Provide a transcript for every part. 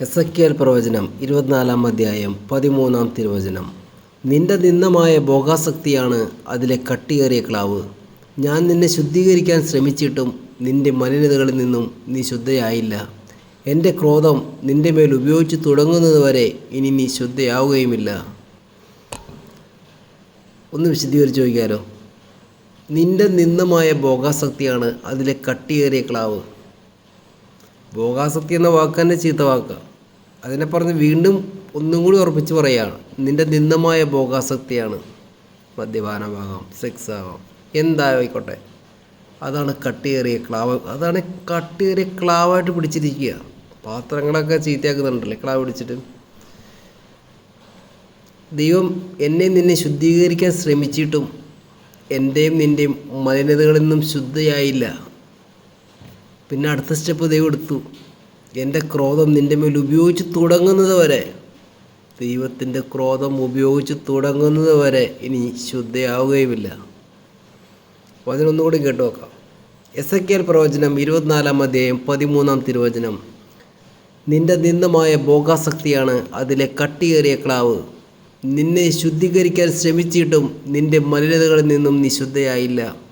എസക്കിയൽ പ്രവചനം ഇരുപത്തിനാലാം അധ്യായം പതിമൂന്നാം തിരുവചനം. നിന്റെ നിന്ദമായ ഭോഗാസക്തിയാണ് അതിലെ കട്ടിയേറിയ ക്ലാവ്. ഞാൻ നിന്നെ ശുദ്ധീകരിക്കാൻ ശ്രമിച്ചിട്ടും നിന്റെ മലിനതകളിൽ നിന്നും നീ ശുദ്ധയായില്ല. എന്റെ ക്രോധം നിന്റെ മേൽ ഉപയോഗിച്ച് തുടങ്ങുന്നതുവരെ ഇനി നീ ശുദ്ധയാവുകയുമില്ല. ഒന്ന് വിശദീകരിച്ച് ചോദിക്കാലോ? നിന്റെ നിന്ദമായ ഭോഗാസക്തിയാണ് അതിലെ കട്ടിയേറിയ ക്ലാവ്. ഭോഗാസക്തി എന്ന വാക്ക് തന്നെ ചീത്ത വാക്കാണ് അതിനെ പറഞ്ഞ് വീണ്ടും ഒന്നും കൂടി ഉറപ്പിച്ച് പറയുകയാണ്. നിന്റെ നിന്ദമായ ഭോഗാസക്തിയാണ്. മദ്യപാനമാകാം സെക്സ് ആകാം എന്തായിക്കോട്ടെ. അതാണ് കട്ടിയേറിയ ക്ലാവ്. അതാണ് കട്ടിയേറിയ ക്ലാവായിട്ട് പിടിച്ചിരിക്കുക. പാത്രങ്ങളൊക്കെ ചീത്തയാക്കുന്നുണ്ടല്ലേ ക്ലാവ് പിടിച്ചിട്ട്? ദൈവം എന്നെ നിന്നെ ശുദ്ധീകരിക്കാൻ ശ്രമിച്ചിട്ടും എന്റെയും നിന്റെയും മലിനതകളിൽ നിന്നും ശുദ്ധയായില്ല. പിന്നെ അടുത്ത സ്റ്റെപ്പ് ദൈവം എടുത്തു എന്റെ ക്രോധം നിന്റെ മേൽ ഉപയോഗിച്ച് തുടങ്ങുന്നത് വരെ. ദൈവത്തിന്റെ ക്രോധം ഉപയോഗിച്ച് തുടങ്ങുന്നത് വരെ ഇനി ശുദ്ധയാവുകയുമില്ല. വചനൊന്നുകൂടി കേട്ടു നോക്കാം. എസ് എ പ്രവചനം ഇരുപത്തിനാലാം അധ്യായം പതിമൂന്നാം തിരുവചനം. നിന്റെ നിന്ദമായ ഭോഗാസക്തിയാണ് അതിലെ കട്ടിയേറിയ ക്ലാവ്. നിന്നെ ശുദ്ധീകരിക്കാൻ ശ്രമിച്ചിട്ടും നിന്റെ മലിനതകളിൽ നിന്നും നീ ശുദ്ധയായില്ല.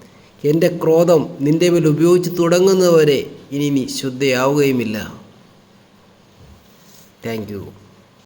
എന്റെ ക്രോധം നിന്റെ മേൽ ഉപയോഗിച്ച് തുടങ്ങുന്നതുവരെ ഇനി നീ ശുദ്ധയാവുകയുമില്ല. Thank you